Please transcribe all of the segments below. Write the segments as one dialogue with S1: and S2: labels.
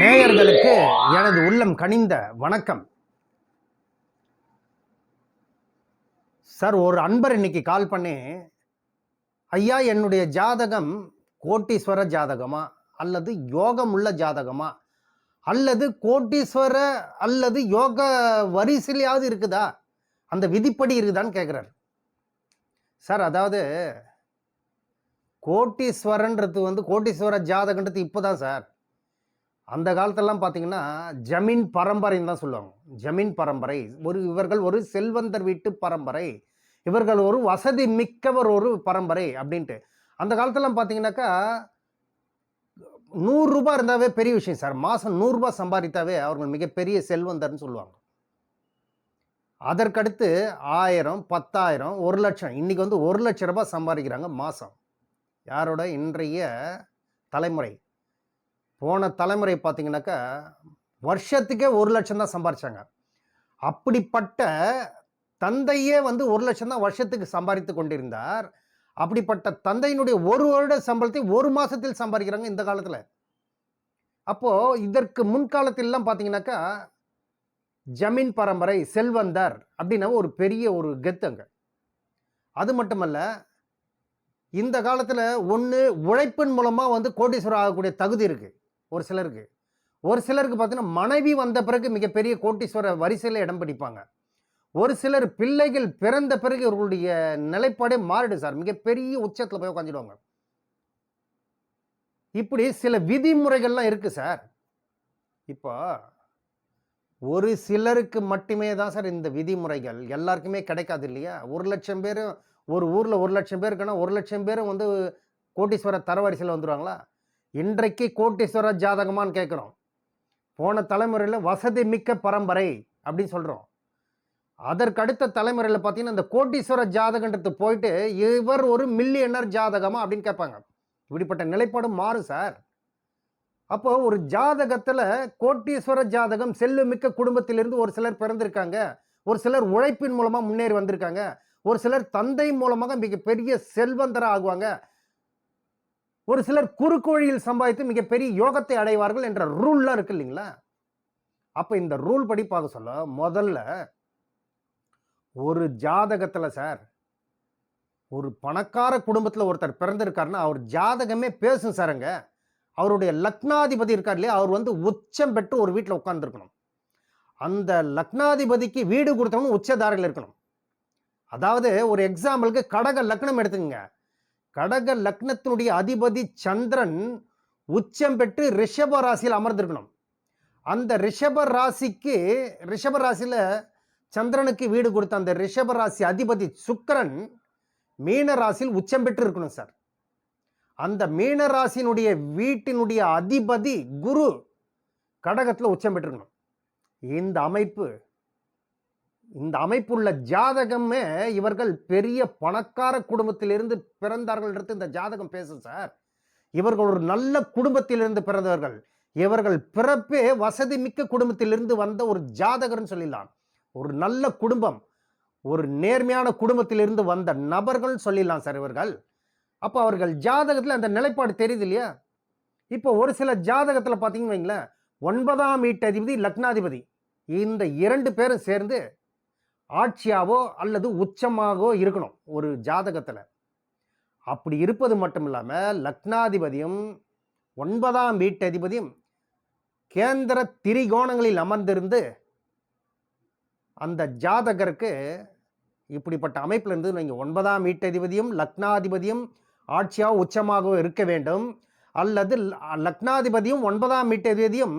S1: நேயர்களுக்கு எனது உள்ளம் கனிந்த வணக்கம். சார் ஒரு அன்பர் இன்னைக்கு கால் பண்ணி ஐயா என்னுடைய ஜாதகம் கோட்டீஸ்வர ஜாதகமா? அல்லது யோகம் உள்ள ஜாதகமா? அல்லது கோட்டீஸ்வர அல்லது யோக வரிசையிலையாவது இருக்குதா? அந்த விதிப்படி இருக்குதான்னு கேட்குறாரு சார் அதாவது கோட்டீஸ்வரன்றது வந்து கோட்டீஸ்வர ஜாதகன்றது இப்போதான் சார். அந்த காலத்திலலாம் பார்த்தீங்கன்னா ஜமீன் பரம்பரைன்னு தான் சொல்லுவாங்க. ஜமீன் பரம்பரை. ஒரு இவர்கள் ஒரு செல்வந்தர் வீட்டு பரம்பரை. இவர்கள் ஒரு வசதி மிக்கவர் ஒரு பரம்பரை அப்படின்ட்டு. அந்த காலத்திலலாம் பார்த்தீங்கன்னாக்கா நூறுரூபா இருந்தாவே பெரிய விஷயம் சார். மாதம் நூறுரூபா சம்பாதித்தாவே அவர்கள் மிகப்பெரிய செல்வந்தர்னு சொல்லுவாங்க. அதற்கடுத்து ஆயிரம் பத்தாயிரம் ஒரு லட்சம். இன்றைக்கி வந்து ஒரு லட்ச ரூபாய் சம்பாதிக்கிறாங்க மாதம் யாரோட? இன்றைய தலைமுறை. போன தலைமுறை பார்த்தீங்கன்னாக்கா வருஷத்துக்கே ஒரு லட்சம் தான் சம்பாரித்தாங்க அப்படிப்பட்ட தந்தையே வந்து ஒரு லட்சம் தான் வருஷத்துக்கு சம்பாதித்து கொண்டிருந்தார். அப்படிப்பட்ட தந்தையினுடைய ஒரு வருட சம்பளத்தை ஒரு மாதத்தில் சம்பாதிக்கிறாங்க இந்த காலத்தில். அப்போது இதற்கு முன்காலத்திலலாம் பார்த்தீங்கன்னாக்கா ஜமீன் பரம்பரை செல்வந்தர் அப்படின்னா ஒரு பெரிய ஒரு கெத்துங்க அது மட்டுமல்ல இந்த காலத்தில் ஒன்று உழைப்பின் மூலமாக வந்து கோடீஸ்வரர் ஆகக்கூடிய தகுதி இருக்குது ஒரு சிலருக்கு. ஒரு சிலருக்கு பார்த்தீங்கன்னா மனைவி வந்த பிறகு மிகப்பெரிய கோட்டீஸ்வர வரிசையில் இடம் பிடிப்பாங்க. ஒரு சிலர் பிள்ளைகள் பிறந்த பிறகு இவர்களுடைய நிலைப்பாடே மாறிடும் சார். மிகப்பெரிய உச்சத்தில் போய் உட்காந்துடுவாங்க இப்படி சில விதிமுறைகள்லாம் இருக்குது சார். இப்போ ஒரு சிலருக்கு மட்டுமே தான் சார் இந்த விதிமுறைகள். எல்லாருக்குமே கிடைக்காது இல்லையா? ஒரு லட்சம் பேர் ஒரு ஊரில் ஒரு லட்சம் பேர் இருக்குன்னா ஒரு லட்சம் பேரும் வந்து கோட்டீஸ்வர தரவரிசையில் வந்துடுவாங்களா இன்றைக்கு கோட்டீஸ்வர ஜாதகமான்னு கேட்குறோம் போன தலைமுறையில் வசதி மிக்க பரம்பரை அப்படின்னு சொல்கிறோம் அதற்கு அடுத்த தலைமுறையில் பார்த்தீங்கன்னா இந்த கோட்டீஸ்வர ஜாதகன்றது போயிட்டு இவர் ஒரு மில்லியனர் ஜாதகமா அப்படின்னு கேட்பாங்க. இப்படிப்பட்ட நிலைப்பாடு மாறும் சார் அப்போ ஒரு ஜாதகத்தில் கோட்டீஸ்வர ஜாதகம் செல்லுமிக்க குடும்பத்திலிருந்து ஒரு சிலர் பிறந்திருக்காங்க. ஒரு சிலர் உழைப்பின் மூலமாக முன்னேறி வந்திருக்காங்க. ஒரு சிலர் தந்தை மூலமாக மிகப்பெரிய செல்வந்தராக ஆகுவாங்க. ஒரு சிலர் குறுக்கு வழியில் சம்பாதித்து மிகப்பெரிய யோகத்தை அடைவார்கள் என்ற ரூல்லாம் இருக்கு இல்லைங்களா? அப்போ இந்த ரூல் படி பார்க்க சொல்ல முதல்ல ஒரு ஜாதகத்தில் சார் ஒரு பணக்கார குடும்பத்தில் ஒருத்தர் பிறந்திருக்காருன்னா அவர் ஜாதகமே பேசும் சாருங்க அவருடைய லக்னாதிபதி இருக்கார் இல்லையா? அவர் வந்து உச்சம் பெற்று ஒரு வீட்டில் உட்காந்துருக்கணும் அந்த லக்னாதிபதிக்கு வீடு கொடுத்தவனும் உச்சதாரில் இருக்கணும். அதாவது ஒரு எக்ஸாம்பிளுக்கு கடக லக்னம் எடுத்துக்கங்க. கடக லக்னத்தினுடைய அதிபதி சந்திரன் உச்சம் பெற்று ரிஷப ராசியில் அமர்ந்திருக்கணும். அந்த ரிஷப ராசிக்கு ரிஷப ராசியில் சந்திரனுக்கு வீடு கொடுத்த அந்த ரிஷப ராசி அதிபதி சுக்கிரன் மீன ராசியில் உச்சம் பெற்று இருக்கணும் சார். அந்த மீன ராசியினுடைய வீட்டினுடைய அதிபதி குரு கடகத்தில் உச்சம் பெற்றிருக்கணும். இந்த அமைப்பு இந்த அமைப்புள்ள ஜாதகமே இவர்கள் பெரிய பணக்கார குடும்பத்திலிருந்து பிறந்தார்கள்ன்றது இந்த ஜாதகம் பேசும் சார். இவர்கள் ஒரு நல்ல குடும்பத்திலிருந்து பிறந்தவர்கள். இவர்கள் பிறப்பே வசதி மிக்க குடும்பத்திலிருந்து வந்த ஒரு ஜாதகர்னு சொல்லிடலாம். ஒரு நல்ல குடும்பம் ஒரு நேர்மையான குடும்பத்திலிருந்து வந்த நபர்கள் சொல்லிடலாம் சார் இவர்கள். அப்போ அவர்கள் ஜாதகத்தில் அந்த நிலைப்பாடு தெரியுது இல்லையா? இப்போ ஒரு சில ஜாதகத்தில் பார்த்தீங்கன்னு வைங்களேன் ஒன்பதாம் வீட்டதிபதி லக்னாதிபதி. இந்த இரண்டு பேரும் சேர்ந்து ஆட்சியாவோ அல்லது உச்சமாகவோ இருக்கணும் ஒரு ஜாதகத்தில். அப்படி இருப்பது மட்டும் இல்லாமல் லக்னாதிபதியும் ஒன்பதாம் வீட்டதிபதியும் கேந்திர திரிகோணங்களில் அமர்ந்திருந்து அந்த ஜாதகருக்கு இப்படிப்பட்ட அமைப்பிலிருந்து நீங்கள் ஒன்பதாம் வீட்டதிபதியும் லக்னாதிபதியும் ஆட்சியாக உச்சமாகவோ இருக்க வேண்டும். அல்லது லக்னாதிபதியும் ஒன்பதாம் வீட்டதிபதியும்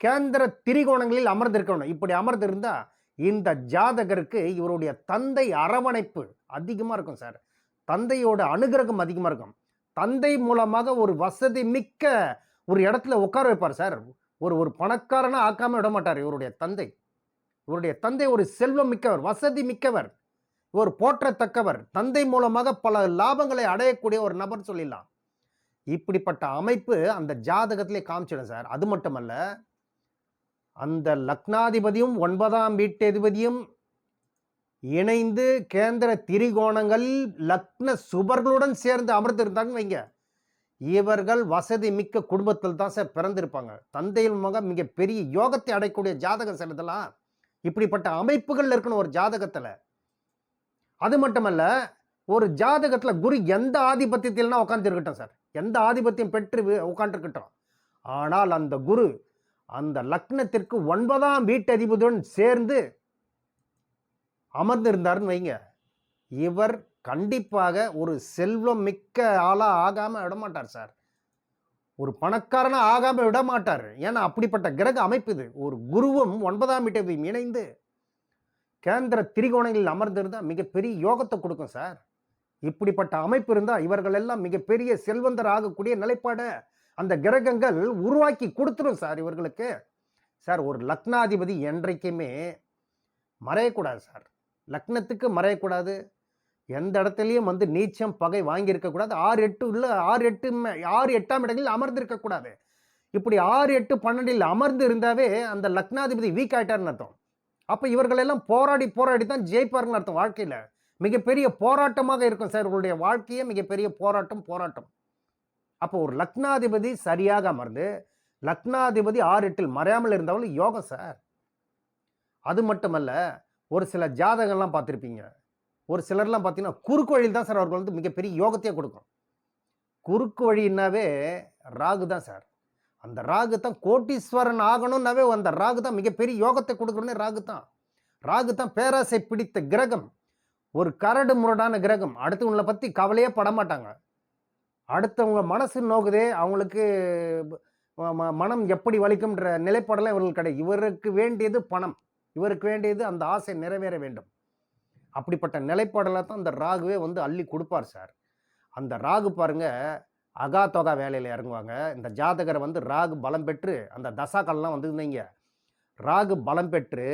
S1: கேந்திர திரிகோணங்களில் அமர்ந்திருக்கணும். இப்படி அமர்ந்திருந்தால் இந்த ஜாதகருக்கு இவருடைய தந்தை அரவணைப்பு அதிகமாக இருக்கும் சார். தந்தையோட அனுகிரகம் அதிகமாக இருக்கும். தந்தை மூலமாக ஒரு வசதி மிக்க ஒரு இடத்துல உட்கார வைப்பார் சார். ஒரு ஒரு பணக்காரனாக ஆக்காமல் விட மாட்டார் இவருடைய தந்தை. இவருடைய தந்தை ஒரு செல்வம் மிக்கவர் வசதி மிக்கவர் ஒரு போற்றத்தக்கவர். தந்தை மூலமாக பல லாபங்களை அடையக்கூடிய ஒரு நபர் சொல்லிடலாம். இப்படிப்பட்ட அமைப்பு அந்த ஜாதகத்திலே காமிச்சிடும் சார். அது மட்டுமல்ல அந்த லக்னாதிபதியும் ஒன்பதாம் வீட்டதிபதியும் இணைந்து கேந்திர திரிகோணங்கள் லக்ன சுபர்களுடன் சேர்ந்து அமர்ந்திருந்தாங்கன்னு வைங்க. இவர்கள் வசதி மிக்க குடும்பத்தில் தான் சார் பிறந்திருப்பாங்க. தந்தையின் மக மிகப்பெரிய யோகத்தை அடையக்கூடிய ஜாதகம் சிலதெல்லாம் இப்படிப்பட்ட அமைப்புகள் இருக்கணும் ஒரு ஜாதகத்தில். அது மட்டுமல்ல ஒரு ஜாதகத்தில் குரு எந்த ஆதிபத்தியத்தில்னா உட்காந்துருக்கட்டும் சார். எந்த ஆதிபத்தியம் பெற்று உட்காந்துருக்கட்டும் ஆனால் அந்த குரு அந்த லக்னத்திற்கு ஒன்பதாம் வீட்டதிபதியுடன் சேர்ந்து அமர்ந்திருந்தாருன்னு வைங்க. இவர் கண்டிப்பாக ஒரு செல்வம் மிக்க ஆளாக ஆகாமல் விடமாட்டார் சார். ஒரு பணக்காரனாக ஆகாமல் விடமாட்டார். ஏன்னா அப்படிப்பட்ட கிரக அமைப்பு இது. ஒரு குருவும் ஒன்பதாம் வீட்டையும் இணைந்து கேந்திர திரிகோணங்களில் அமர்ந்திருந்தால் மிகப்பெரிய யோகத்தை கொடுக்கும் சார். இப்படிப்பட்ட அமைப்பு இருந்தால் இவர்கள் எல்லாம் மிகப்பெரிய செல்வந்தர் ஆகக்கூடிய நிலைப்பாடை அந்த கிரகங்கள் உருவாக்கி கொடுத்துரும் சார் இவர்களுக்கு. சார் ஒரு லக்னாதிபதி என்றைக்குமே மறையக்கூடாது சார். லக்னத்துக்கு மறையக்கூடாது. எந்த இடத்துலையும் வந்து நீச்சம் பகை வாங்கியிருக்கக்கூடாது ஆறு எட்டு உள்ள ஆறு எட்டு ஆறு எட்டாம் இடங்களில் அமர்ந்து இருக்கக்கூடாது இப்படி ஆறு எட்டு பன்னெண்டில் அமர்ந்து இருந்தாவே அந்த லக்னாதிபதி வீக் ஆகிட்டார்னு அர்த்தம். அப்போ இவர்களெல்லாம் போராடி போராடி தான் ஜெயிப்பாருன்னு அர்த்தம் வாழ்க்கையில். மிகப்பெரிய போராட்டமாக இருக்கும் சார் இவர்களுடைய வாழ்க்கையே. மிகப்பெரிய போராட்டம் போராட்டம். அப்போ ஒரு லக்னாதிபதி சரியாக அமர்ந்து லக்னாதிபதி ஆறு எட்டில் மறையாமல் இருந்தவள் யோகம் சார். அது மட்டுமல்ல ஒரு சில ஜாதகம்லாம் பார்த்துருப்பீங்க. ஒரு சிலர்லாம் பார்த்தீங்கன்னா குறுக்கு வழியில் தான் சார் அவர்கள் வந்து மிகப்பெரிய யோகத்தையே கொடுக்கும். குறுக்கு வழின்னாவே ராகு தான் சார். அந்த ராகு தான் கோட்டீஸ்வரன் ஆகணும்னாவே அந்த ராகு தான் மிகப்பெரிய யோகத்தை கொடுக்கணும்னே ராகு தான். ராகு தான் பேராசை பிடித்த கிரகம். ஒரு கரடு முரடான கிரகம். அடுத்தவங்களை பற்றி கவலையே பட மாட்டாங்க அடுத்தவங்க மனசு நோக்குதே அவங்களுக்கு ம- மனம் எப்படி வலிக்கும்ன்ற நிலைப்பாடெல்லாம் இவர்கள் கிடையாது இவருக்கு வேண்டியது பணம். இவருக்கு வேண்டியது அந்த ஆசை நிறைவேற வேண்டும். அப்படிப்பட்ட நிலைப்பாடெல்லாம் தான் அந்த ராகுவே வந்து அள்ளி கொடுப்பார் சார். அந்த ராகு பாருங்க அகா தொகா வேலையில் இறங்குவாங்க. இந்த ஜாதகரை வந்து ராகு பலம் பெற்று அந்த தசாக்கள்லாம் வந்து ராகு பலம் பெற்று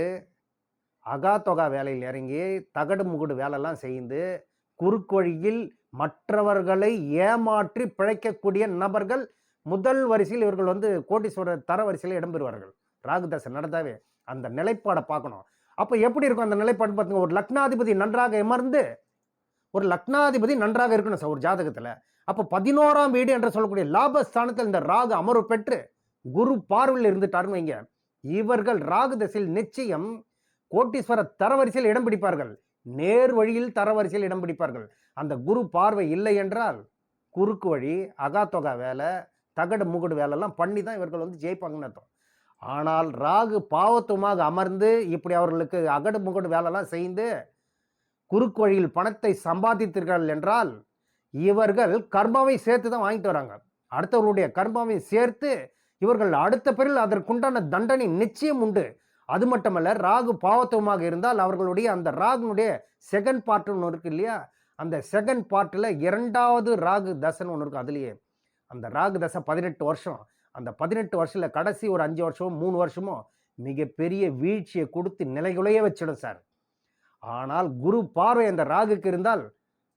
S1: அகா தொகா வேலையில் இறங்கி தகடு முகுடு வேலைலாம் செய்து குறுக்கொழியில் மற்றவர்களை ஏமாற்றி பிழைக்கக்கூடிய நபர்கள் முதல் வரிசையில் இவர்கள் வந்து கோட்டீஸ்வரர் தர வரிசையில் இடம்பெறுவார்கள் ராகுதாசன் நடந்தாவே அந்த நிலைப்பாடை பார்க்கணும். அப்போ எப்படி இருக்கும் அந்த நிலைப்பாடு பார்த்துங்க ஒரு லக்னாதிபதி நன்றாக இமர்ந்து ஒரு லக்னாதிபதி நன்றாக இருக்கணும் சார் ஒரு ஜாதகத்தில். அப்போ பதினோராம் வீடு என்று சொல்லக்கூடிய லாபஸ்தானத்தில் இந்த ராகு அமர்வு பெற்று குரு பார்வையில் இருந்துட்டாருன்னு வைங்க. இவர்கள் ராகு தசையில் நிச்சயம் கோட்டீஸ்வர தரவரிசையில் இடம் பிடிப்பார்கள். நேர் வழியில் தரவரிசையில் இடம் பிடிப்பார்கள். அந்த குரு பார்வை இல்லை என்றால் குறுக்கு வழி அகாத்தொகா வேலை தகடு முகடு வேலைலாம் பண்ணி தான் இவர்கள் வந்து ஜெயிப்பாங்கன்னு அர்த்தம். ஆனால் ராகு பாவத்துவமாக அமர்ந்து இப்படி அவர்களுக்கு அகடு முகடு வேலைலாம் செய்து குறுக்கு வழியில் பணத்தை சம்பாதித்தீர்கள் என்றால் இவர்கள் கர்மாவை சேர்த்து தான் வாங்கிட்டு வராங்க. அடுத்தவர்களுடைய கர்மாவை சேர்த்து இவர்கள் அடுத்த பிறகு அதற்குண்டான தண்டனை நிச்சயம் உண்டு. அது மட்டுமல்ல ராகு பாவத்துவமாக இருந்தால் அவர்களுடைய அந்த ராகுனுடைய செகண்ட் பார்ட் ஒன்று இருக்கு இல்லையா? அந்த செகண்ட் பார்ட்டில் இரண்டாவது ராகு தசைன்னு ஒன்று இருக்கு அதுலேயே. அந்த ராகு தசை பதினெட்டு வருஷம். அந்த பதினெட்டு வருஷத்தில் கடைசி ஒரு அஞ்சு வருஷமோ மூணு வருஷமோ மிகப்பெரிய வீழ்ச்சியை கொடுத்து நிலைகுலைய வச்சிடும் சார். ஆனால் குரு பார்வை அந்த ராகுக்கு இருந்தால்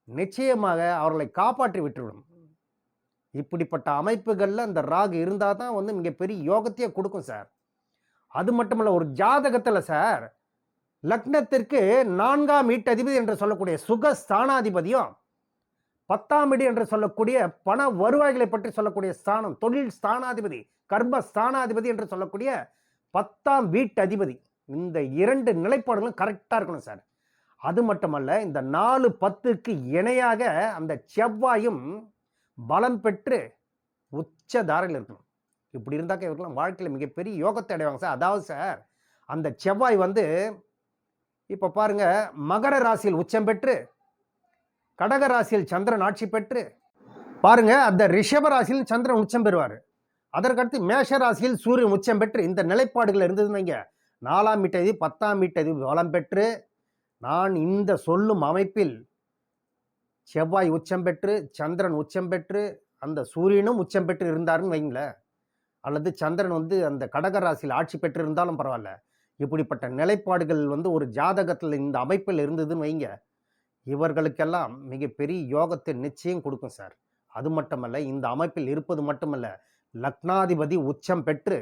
S1: நிச்சயமாக அவர்களை காப்பாற்றி விட்டுவிடும். இப்படிப்பட்ட அமைப்புகளில் அந்த ராகு இருந்தால் தான் வந்து மிகப்பெரிய யோகத்தையே கொடுக்கும் சார். அது மட்டுமல்ல ஒரு ஜாதகத்தில் சார் லக்னத்திற்கு நான்காம் வீட்டதிபதி என்று சொல்லக்கூடிய சுக ஸ்தானாதிபதியும் பத்தாம் இடி என்று சொல்லக்கூடிய பண வருவாய்களை பற்றி சொல்லக்கூடிய ஸ்தானம் தொழில் ஸ்தானாதிபதி கர்ம ஸ்தானாதிபதி என்று சொல்லக்கூடிய பத்தாம் வீட்டதிபதி. இந்த இரண்டு நிலைப்பாடுகளும் கரெக்டாக இருக்கணும் சார். அது மட்டுமல்ல இந்த நாலு பத்துக்கு இணையாக அந்த செவ்வாயும் பலம் பெற்று உச்ச தாரையில் இருக்கணும். இப்படி இருந்தாக்க இவர்கள்லாம் வாழ்க்கையில் மிகப்பெரிய யோகத்தை அடைவாங்க சார். அதாவது சார் அந்த செவ்வாய் வந்து இப்போ பாருங்கள் மகர ராசியில் உச்சம் பெற்று கடக ராசியில் சந்திரன் ஆட்சி பெற்று பாருங்க அந்த ரிஷப ராசியில் சந்திரன் உச்சம் பெறுவார். அதற்கடுத்து மேஷ ராசியில் சூரியன் உச்சம் பெற்று இந்த நிலைப்பாடுகள் இருந்ததுன்னு வைங்க. நாலாம் மீட்டதி பத்தாம் மீட்டதி வளம் பெற்று நான் இந்த சொல்லும் அமைப்பில் செவ்வாய் உச்சம் பெற்று சந்திரன் உச்சம் பெற்று அந்த சூரியனும் உச்சம் பெற்று இருந்தாருன்னு வைங்களேன். அல்லது சந்திரன் வந்து அந்த கடக ராசியில் ஆட்சி பெற்று இருந்தாலும் பரவாயில்ல. இப்படிப்பட்ட நிலைப்பாடுகள் வந்து ஒரு ஜாதகத்தில் இந்த அமைப்பில் இருந்ததுன்னு வைங்க. இவர்களுக்கெல்லாம் மிகப்பெரிய யோகத்தை நிச்சயம் கொடுக்கும் சார். அது மட்டுமல்ல இந்த அமைப்பில் இருப்பது மட்டுமல்ல லக்னாதிபதி உச்சம் பெற்று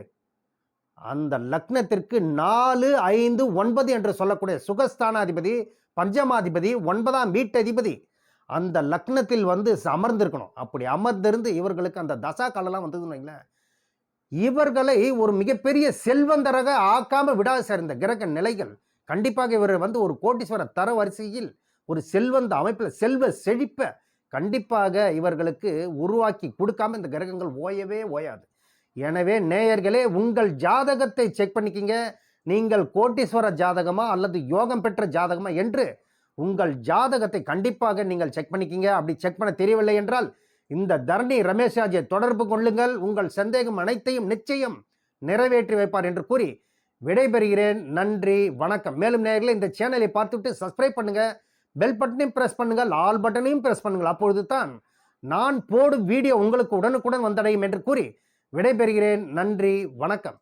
S1: அந்த லக்னத்திற்கு நாலு ஐந்து ஒன்பது என்று சொல்லக்கூடிய சுகஸ்தானாதிபதி பஞ்சமாதிபதி ஒன்பதாம் வீட்டதிபதி அந்த லக்னத்தில் வந்து அமர்ந்திருக்கணும். அப்படி அமர்ந்திருந்து இவர்களுக்கு அந்த தசா காலெல்லாம் வந்ததுன்னு வைங்களேன். இவர்களை ஒரு மிகப்பெரிய செல்வந்தராக ஆக்காம விடாது சார் இந்த கிரக நிலைகள். கண்டிப்பாக இவர் வந்து ஒரு கோட்டீஸ்வர தர வரிசையில் ஒரு செல்வந்த அமைப்பில் செல்வ செழிப்ப கண்டிப்பாக இவர்களுக்கு உருவாக்கி கொடுக்காம இந்த கிரகங்கள் ஓயவே ஓயாது. எனவே நேயர்களே உங்கள் ஜாதகத்தை செக் பண்ணிக்கிங்க. நீங்கள் கோட்டீஸ்வர ஜாதகமா அல்லது யோகம் பெற்ற ஜாதகமா என்று உங்கள் ஜாதகத்தை கண்டிப்பாக நீங்கள் செக் பண்ணிக்கிங்க. அப்படி செக் பண்ண தெரியவில்லை என்றால் இந்த தரணி ரமேஷ் ராஜை தொடர்பு கொள்ளுங்கள். உங்கள் சந்தேகம் அனைத்தையும் நிச்சயம் நிறைவேற்றி வைப்பார் என்று கூறி விடைபெறுகிறேன். நன்றி வணக்கம். மேலும் நேர்களை இந்த சேனலை பார்த்துட்டு சப்ஸ்கிரைப் பண்ணுங்க. பெல் பட்டனையும் பிரஸ் பண்ணுங்கள் ஆல் பட்டனையும் ப்ரெஸ் பண்ணுங்கள். அப்பொழுது தான் நான் போடும் வீடியோ உங்களுக்கு உடனுக்குடன் வந்தடையும் என்று கூறி விடைபெறுகிறேன். நன்றி வணக்கம்.